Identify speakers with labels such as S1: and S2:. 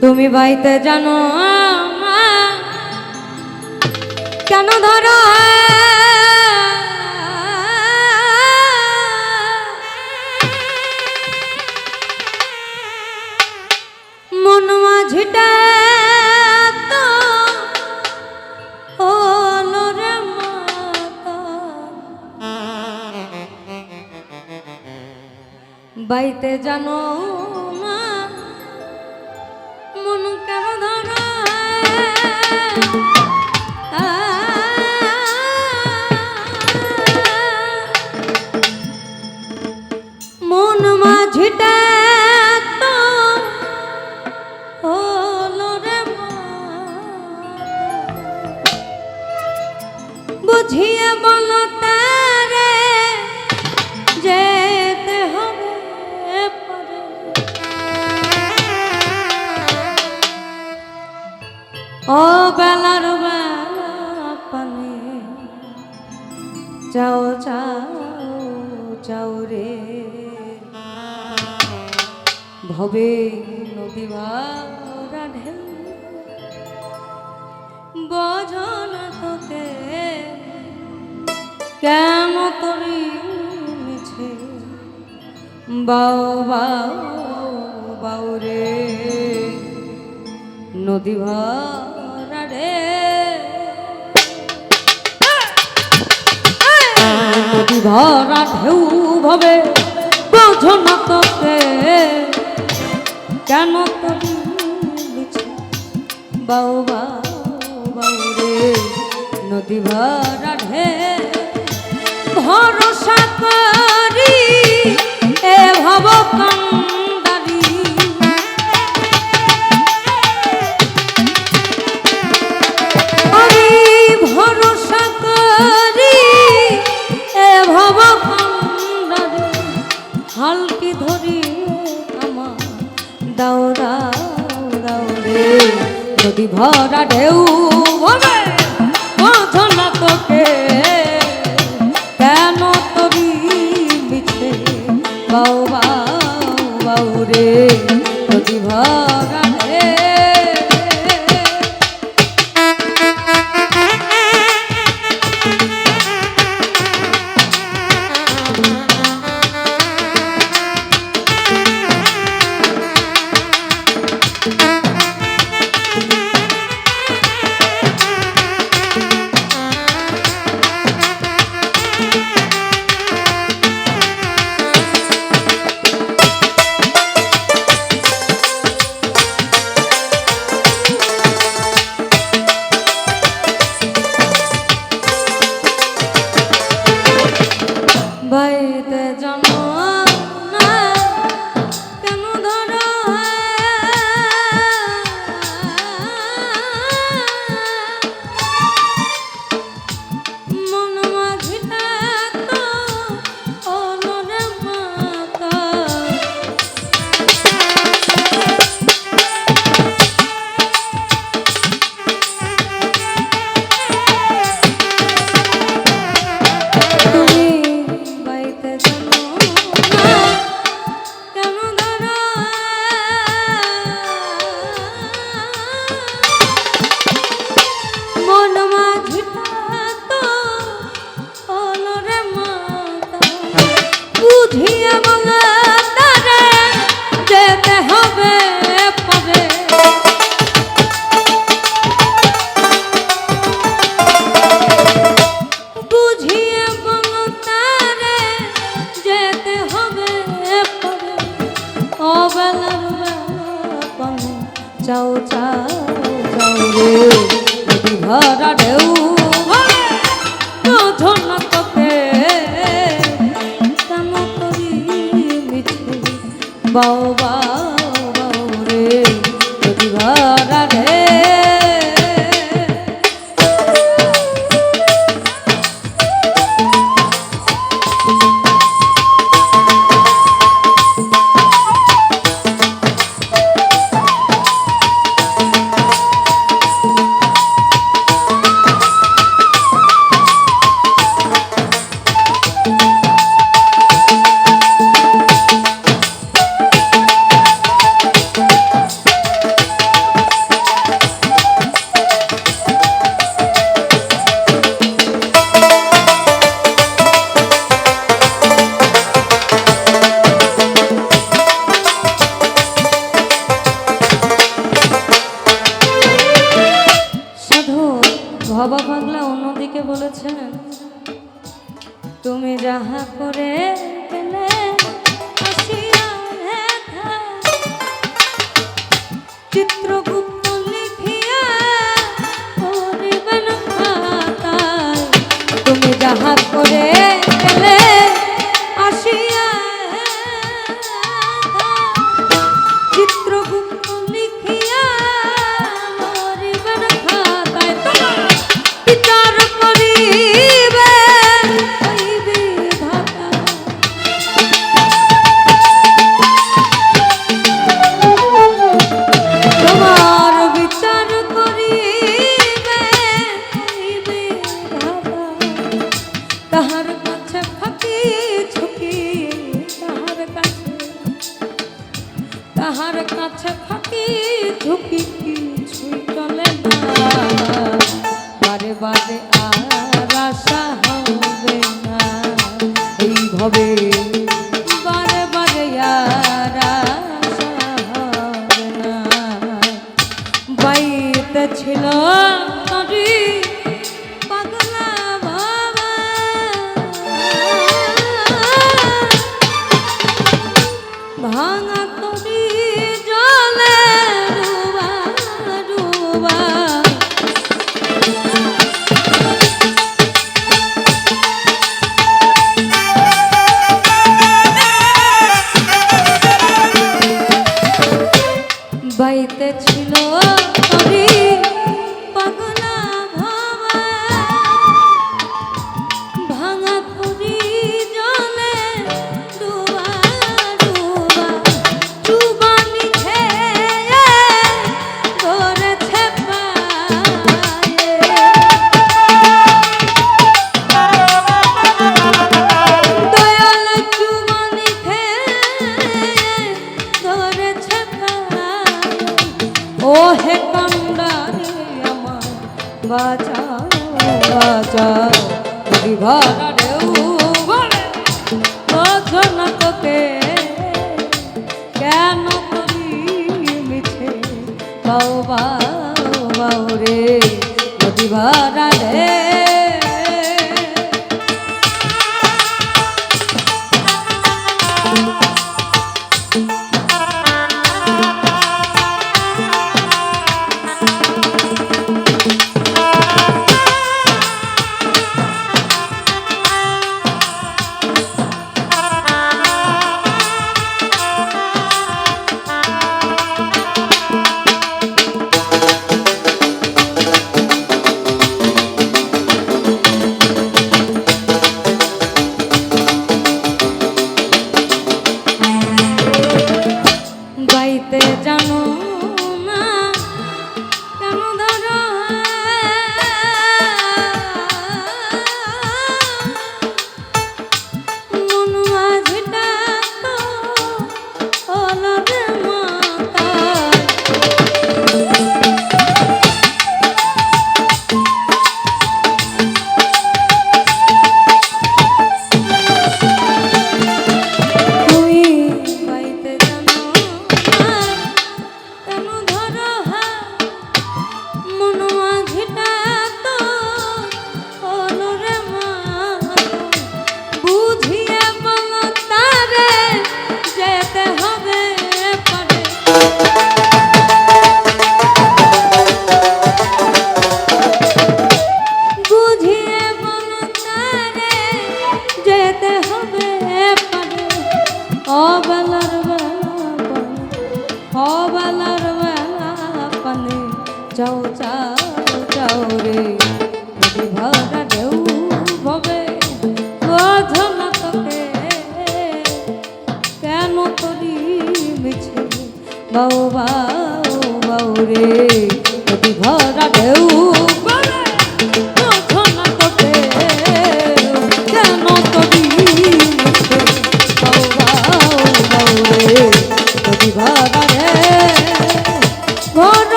S1: তুমি বাইতে জানো কেন ধরো মন মাঝিটা। বাইতে জানো ও বেলার বেলা পানে, যাও যাও যাও রে। ভবে নদী ভারা ঢেউ বজন তোকে কেন তরি মিছে? বাউ বাউ বাউ রে ভরা ঢেউ ভাবে, বোঝো না তোকে। কেন বাউ বাউ রে, নদী ভরা ঢে ভরসা করি, এ ভব কান্দারি যদি ভরা ঢেউ। বাউ বাউ রে নদী ছিল ও হে কান্ডারে আমার, বাঁচাও বাঁচাও বিভারে মধন তোকে কেন করি মিছে? বাউ বাউ রে বিভারে